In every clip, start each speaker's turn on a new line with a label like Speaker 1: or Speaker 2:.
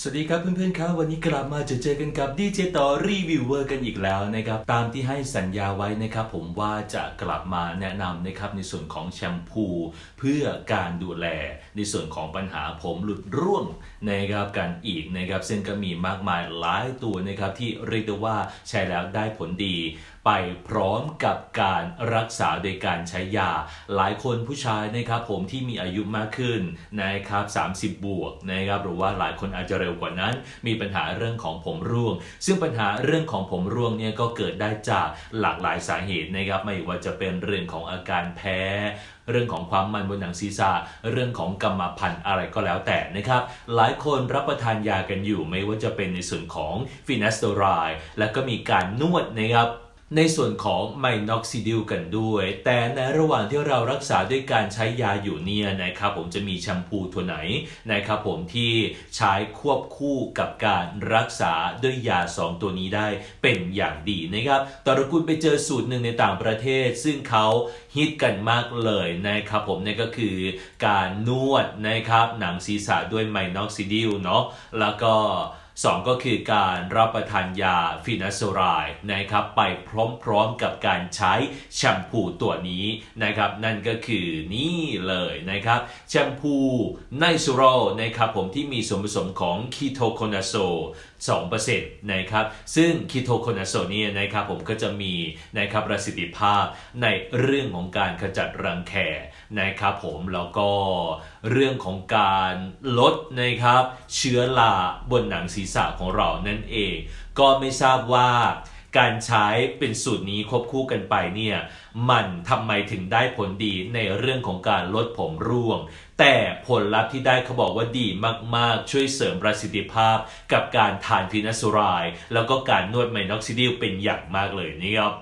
Speaker 1: สวัสดีครับเพื่อนๆครับ วันนี้กลับมาเจอเจอกันกับดีเจต่อรีวิวเวอร์กันอีกแล้วนะครับ ตามที่ให้สัญญาไว้นะครับ ผมว่าจะกลับมาแนะนำนะครับในส่วนของแชมพู เพื่อการดูแลในส่วนของปัญหาผมหลุดร่วงนะครับกันอีกนะครับ ซึ่งก็มีมากมายหลายตัวนะครับที่เรียกได้ว่าใช้แล้วได้ผลดีไปพร้อมกับการรักษาโดยการใช้ยา หลายคนผู้ชายนะครับผมที่มีอายุมากขึ้นนะครับ 30 บวกนะครับหรือว่าหลายคนอาจจะเร็วกว่านั้น มีปัญหาเรื่องของผมร่วง ซึ่งปัญหาเรื่องของผมร่วงเนี่ยก็เกิดได้จากหลากหลายสาเหตุนะครับไม่ว่าจะเป็นเรื่องของอาการแพ้เรื่องของความมันบนหนังศีรษะ เรื่องของกรรมพันธุ์อะไรก็แล้วแต่นะครับ หลายคนรับประทานยากันอยู่ไม่ว่าจะเป็นในส่วนของฟินัสโตรายและก็มีการนวดนะครับ ในส่วนของไมนอกซิดิลกันด้วย แต่ในระหว่างที่เรารักษาด้วยการใช้ยาอยู่เนี่ยนะครับผมจะมีแชมพูตัวไหนนะครับผมที่ใช้ควบคู่กับการรักษาด้วยยา 2 ตัวนี้ได้เป็นอย่างดีนะครับตระกูลไปเจอสูตรหนึ่งในต่างประเทศ ซึ่งเขาฮิตกันมากเลยนะครับผมนั่นก็คือการนวดนะครับหนังศีรษะด้วยไมนอกซิดิลเนาะแล้วก็ สองก็คือการรับประทานยาฟินาโซไรนะครับไปพร้อมๆกับการใช้แชมพูตัวนี้นะครับนั่นก็คือนี่เลยนะครับแชมพูไนซูโรนะครับผมที่มีส่วนผสมของคีโตโคนาโซ2%นะครับ ซึ่งคีโตโคนาโซเนียนะครับผมก็จะมีนะครับประสิทธิภาพในเรื่องของการขจัดรังแคนะครับผมแล้วก็เรื่องของการลดนะครับเชื้อราบนหนังศีรษะของเรานั่นเอง ก็ไม่ทราบว่า การใช้เป็นสูตรนี้ควบคู่กันไปเนี่ยมันทำไมถึงได้ผลดีในเรื่องของการลดผมร่วง แต่ผลลัพธ์ที่ได้เขาบอกว่าดีมากๆ ช่วยเสริมประสิทธิภาพกับการทานฟินาซูไรด์แล้วก็การนวดไมนอกซิดิลเป็นอย่างมากเลยนี่ครับ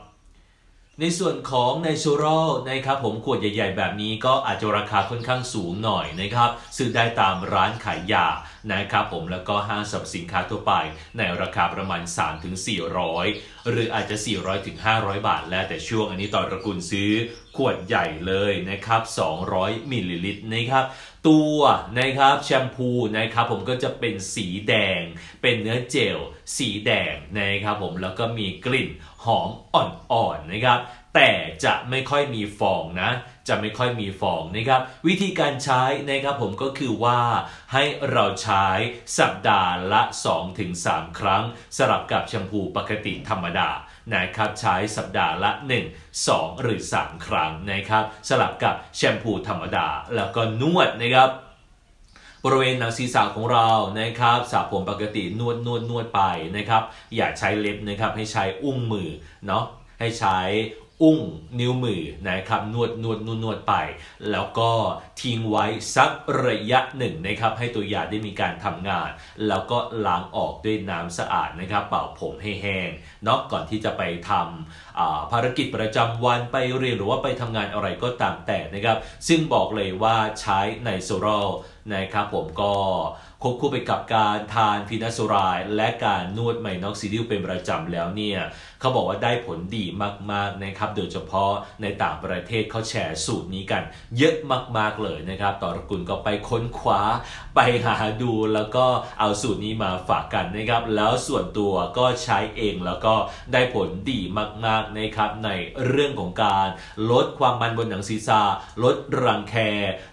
Speaker 1: ในส่วนของ Natural นะครับผมขวดใหญ่ ๆ แบบนี้ก็อาจจะราคาค่อนข้างสูงหน่อยนะครับ ซื้อได้ตามร้านขายยา นะครับผมแล้วก็ห้างสรรพสินค้าทั่วไป ในราคาประมาณ 3-400 หรืออาจจะ 400-500 บาท แล้วแต่ช่วงอันนี้ตอนระกุลซื้อขวดใหญ่เลยนะครับ 200มิลลิลิตรนะครับ ตัวนะครับแชมพูนะครับผมก็จะเป็นสีแดง เป็นเนื้อเจล สีแดงนะครับผมแล้วก็มีกลิ่นหอมอ่อนๆนะครับ แต่จะไม่ค่อยมีฟองนะ จะไม่ค่อยมีฟองนะครับ วิธีการใช้นะครับผมก็คือว่าให้เราใช้สัปดาห์ละ 2-3 ครั้ง สลับกับแชมพูปกติธรรมดานะครับใช้สัปดาห์ละ 1 2 หรือ 3 ครั้งนะครับ สลับกับแชมพูธรรมดา แล้วก็นวดนะครับบริเวณหนังศีรษะของเรานะครับสระผมปกตินวดนวดนวดไปนะครับ อย่าใช้เล็บนะครับให้ใช้อุ้งมือเนาะให้ใช้ อุ้งนิ้วมือนะครับนวดนวดนวดนวดไป แล้วก็ทิ้งไว้สักระยะหนึ่งนะครับ ให้ตัวยาได้มีการทำงาน แล้วก็ล้างออกด้วยน้ำสะอาดนะครับ เป่าผมให้แห้งเนาะก่อนที่จะไปทำภารกิจประจำวันไปเรียนหรือว่าไปทำงานอะไรก็ตามแต่นะครับ ซึ่งบอกเลยว่าใช้ในโซโรนะครับผมก็ ควบคู่ไปกับการทานฟินาโซรด์และการนวดไมนอกซิดิลเป็นประจำแล้วเนี่ยเขาบอกว่าได้ผลดีมากๆนะครับ โดยเฉพาะในต่างประเทศเขาแชร์สูตรนี้กัน เยอะมากๆเลยนะครับ ต่อรกุลก็ไปค้นคว้าไปหาดูแล้วก็เอาสูตรนี้มาฝากกันนะครับ แล้วส่วนตัวก็ใช้เองแล้วก็ได้ผลดีมากๆนะครับ ในเรื่องของการลดความมันบนหนังศีรษะลดรังแค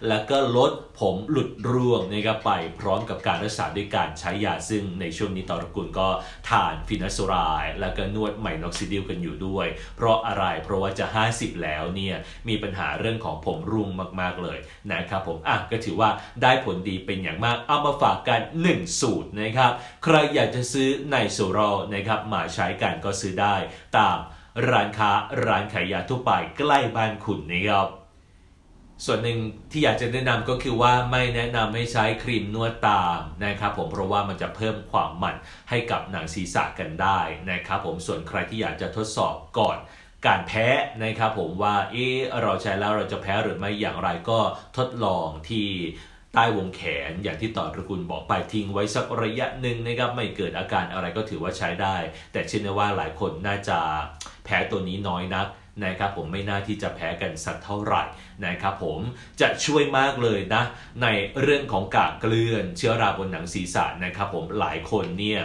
Speaker 1: และก็ลดผมหลุดร่วงนะครับไปพร้อมกับการรักษาด้วยการใช้ยาซึ่งในช่วงนี้ตอรกุลก็ทานฟินาโซรด์แล้วก็นวดไมนอกซิดิลกันอยู่ด้วย เพราะอะไรเพราะว่าจะ 50 แล้วเนี่ยมีปัญหาเรื่องของผมรุงมาก ๆ เลยนะครับผมอะก็ถือว่าได้ผลดีเป็นอย่างมากเอามาฝากกัน 1 สูตรนะครับ ใครอยากจะซื้อในโซโรนะครับมาใช้กันก็ซื้อได้ตามร้านค้าร้านขายยาทั่วไปใกล้บ้านคุณนะครับ ส่วนหนึ่งที่อยากจะแนะนำก็คือว่าไม่แนะนำให้ใช้ครีมนวดตามนะครับผมเพราะว่ามันจะเพิ่มความมันให้กับหนังศีรษะกันได้นะครับผมส่วนใครที่อยากจะทดสอบก่อนการแพ้นะครับผมว่าเออเราใช้แล้วเราจะแพ้หรือไม่อย่างไรก็ทดลองที่ใต้วงแขนอย่างที่ต่อตระกูลบอกไปทิ้งไว้สักระยะหนึ่งนะครับไม่เกิดอาการอะไรก็ถือว่าใช้ได้ แต่เชื่อว่าหลายคนน่าจะแพ้ตัวนี้น้อยนักนะครับผมไม่น่าที่จะแพ้กันสักเท่าไหร่ นะครับผมจะช่วยมากเลยนะในเรื่องของกากเกลื่อนเชื้อราบนหนังศีรษะนะครับผมหลายคนเนี่ย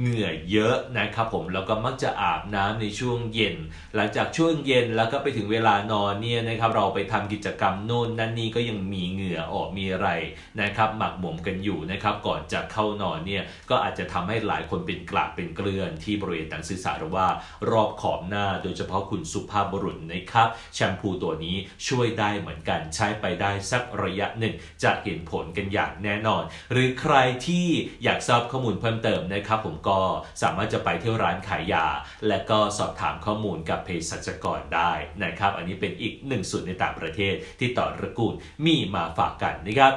Speaker 1: เหงื่อเยอะนะครับผมแล้วก็มักจะอาบน้ำในช่วงเย็น หลังจากช่วงเย็นแล้วก็ไปถึงเวลานอนเนี่ยนะครับเราไปทำกิจกรรมโน่นนั่นนี่ก็ยังมีเหงื่อออกมีอะไรนะครับหมักหมมกันอยู่นะครับก่อนจะเข้านอนเนี่ยก็อาจจะทำให้หลายคนเป็นกระเป็นเกลื่อนที่บริเวณหนังศีรษะหรือว่ารอบขอบหน้า โดยเฉพาะคุณสุภาพบุรุษนะครับแชมพูตัวนี้ช่วยได้เหมือนกันใช้ไปได้สักระยะหนึ่ง จะเห็นผลกันอย่างแน่นอน หรือใครที่อยากทราบข้อมูลเพิ่มเติมนะครับ ผมก็สามารถจะไปที่ร้านขายยา และก็สอบถามข้อมูลกับเภสัชกรได้นะครับ อันนี้เป็นอีกหนึ่งส่วนในต่างประเทศที่ต่อระกูลมีมาฝากกันนะครับ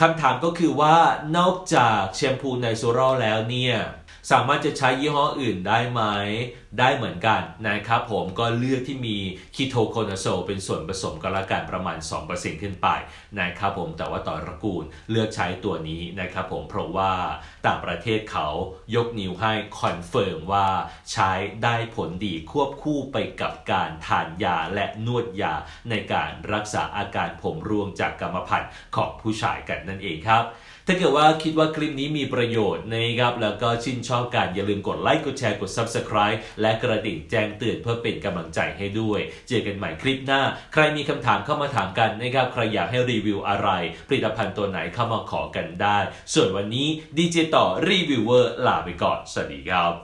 Speaker 1: คำถามก็คือว่านอกจากแชมพูไนซูรัลแล้วเนี่ย สามารถจะใช้ยี่ห้ออื่นได้ไหม ได้เหมือนกันนะครับผมก็เลือกที่มีคีโทโคนาโซลเป็นส่วนผสมก็แล้วกันประมาณ 2%ขึ้นไปนะครับผมแต่ว่าต่อตระกูลเลือกใช้ตัวนี้นะครับผมเพราะว่าต่างประเทศเขายกนิ้วให้คอนเฟิร์มว่าใช้ได้ผลดีควบคู่ไปกับการทานยาและนวดยาในการรักษาอาการผมร่วงจากกรรมพันธุ์ของผู้ชายกันนั่นเองครับ ถ้าเกิดว่าคิดว่าคลิปนี้มีประโยชน์นะครับแล้วก็ชื่นนชอบกัน อย่าลืมกดไลค์ กดแชร์ กด Subscribe และกระดิ่งแจ้งเตือนเพื่อเป็นกำลังใจให้ด้วย เจอกันใหม่คลิปหน้า ใครมีคำถามเข้ามาถามกันนะครับ ใครอยากให้รีวิวอะไร ผลิตภัณฑ์ตัวไหนเข้ามาขอกันได้ ส่วนวันนี้ดีเจต่อรีวิวเวอร์ลาไปก่อน สวัสดีครับ